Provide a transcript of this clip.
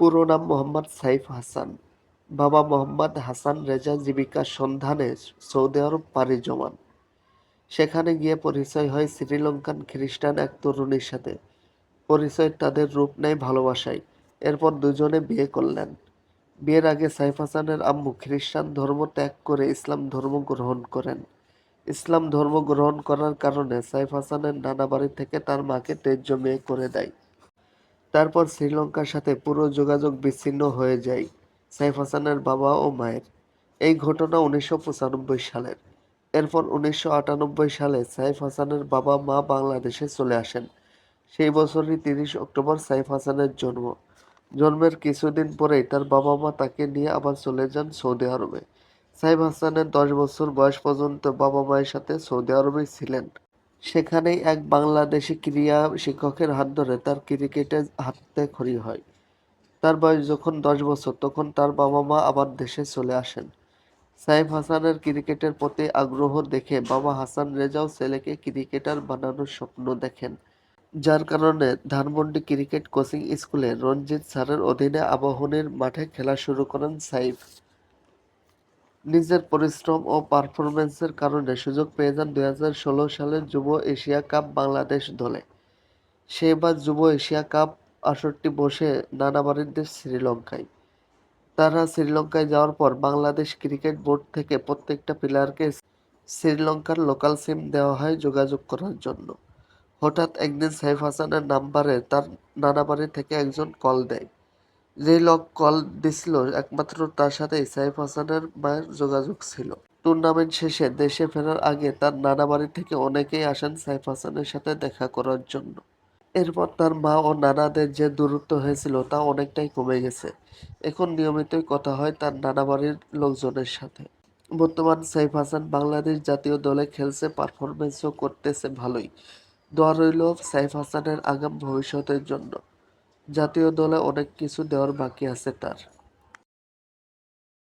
পুরো নাম মোহাম্মদ সাইফ হাসান। বাবা মোহাম্মদ হাসান রেজা জীবিকার সন্ধানে সৌদি আরব পাড়ি জমান। সেখানে গিয়ে পরিচয় হয় শ্রীলঙ্কান খ্রিস্টান এক তরুণীর সাথে। পরিচয় তাদের রূপ নেয় ভালোবাসায়। এরপর দুজনে বিয়ে করলেন। বিয়ের আগে সাইফ হাসানের আম্মু খ্রিস্টান ধর্ম ত্যাগ করে ইসলাম ধর্ম গ্রহণ করেন। ইসলাম ধর্ম গ্রহণ করার কারণে সাইফ হাসানের নানা বাড়ি থেকে তার মাকে তেজ্য মেয়ে করে দেয়। তারপর শ্রীলঙ্কার সাথে পুরো যোগাযোগ বিচ্ছিন্ন হয়ে যায় সাইফ হাসানের বাবা ও মায়ের। এই ঘটনা উনিশশো পঁচানব্বই সালের। এরপর উনিশশো আটানব্বই সালে সাইফ হাসানের বাবা মা বাংলাদেশে চলে আসেন। সেই বছরই তিরিশ অক্টোবর সাইফ হাসানের জন্ম। জন্মের কিছুদিন পরেই তার বাবা মা তাকে নিয়ে আবার চলে যান সৌদি আরবে। সাইফ হাসানের দশ বছর বয়স পর্যন্ত বাবা মায়ের সাথে সৌদি আরবে ছিলেন। সেখানেই এক বাংলাদেশি ক্রীড়া শিক্ষকের হাত ধরে তার ক্রিকেটে হাতে খড়ি হয়। তার বয়স যখন দশ বছর, তখন তার বাবা মা আবার দেশে চলে আসেন। সাইফ হাসানের ক্রিকেটের প্রতি আগ্রহ দেখে বাবা হাসান রেজাও ছেলেকে ক্রিকেটার বানানোর স্বপ্ন দেখেন, যার কারণে ধানমন্ডি ক্রিকেট কোচিং স্কুলে রঞ্জিত স্যারের অধীনে আবাহনীর মাঠে খেলা শুরু করেন সাইফ। নিজের পরিশ্রম ও পারফরমেন্সের কারণে সুযোগ পেয়ে যান দু হাজার ষোলো সালের যুব এশিয়া কাপ বাংলাদেশ দলে। সেবার যুব এশিয়া কাপ আসরটি বসে নানাবাড়ির দেশ শ্রীলঙ্কায়। তারা শ্রীলঙ্কায় যাওয়ার পর বাংলাদেশ ক্রিকেট বোর্ড থেকে প্রত্যেকটা প্লেয়ারকে শ্রীলঙ্কার লোকাল সিম দেওয়া হয় যোগাযোগ করার জন্য। হঠাৎ একদিন সাইফ হাসানের নাম্বারে তার নানাবাড়ি থেকে একজন কল দেয়। যে লোক কল দিছিল, একমাত্র তার সাথেই সাইফ হাসানের মায়ের যোগাযোগ ছিল। টুর্নামেন্ট শেষে দেশে ফেরার আগে তার নানা বাড়ি থেকে অনেকেই আসেন সাইফ হাসানের সাথে দেখা করার জন্য। এরপর তার মা ও নানাদের যে দূরত্ব হয়েছিল তা অনেকটাই কমে গেছে। এখন নিয়মিতই কথা হয় তার নানা বাড়ির লোকজনের সাথে। বর্তমান সাইফ হাসান বাংলাদেশ জাতীয় দলে খেলছে পারফরমেন্সও করতেছে ভালোই। দোয়া রইল সাইফ হাসানের আগাম ভবিষ্যতের জন্য। জাতীয় দলে অনেক কিছু দেওয়ার বাকি আছে তার।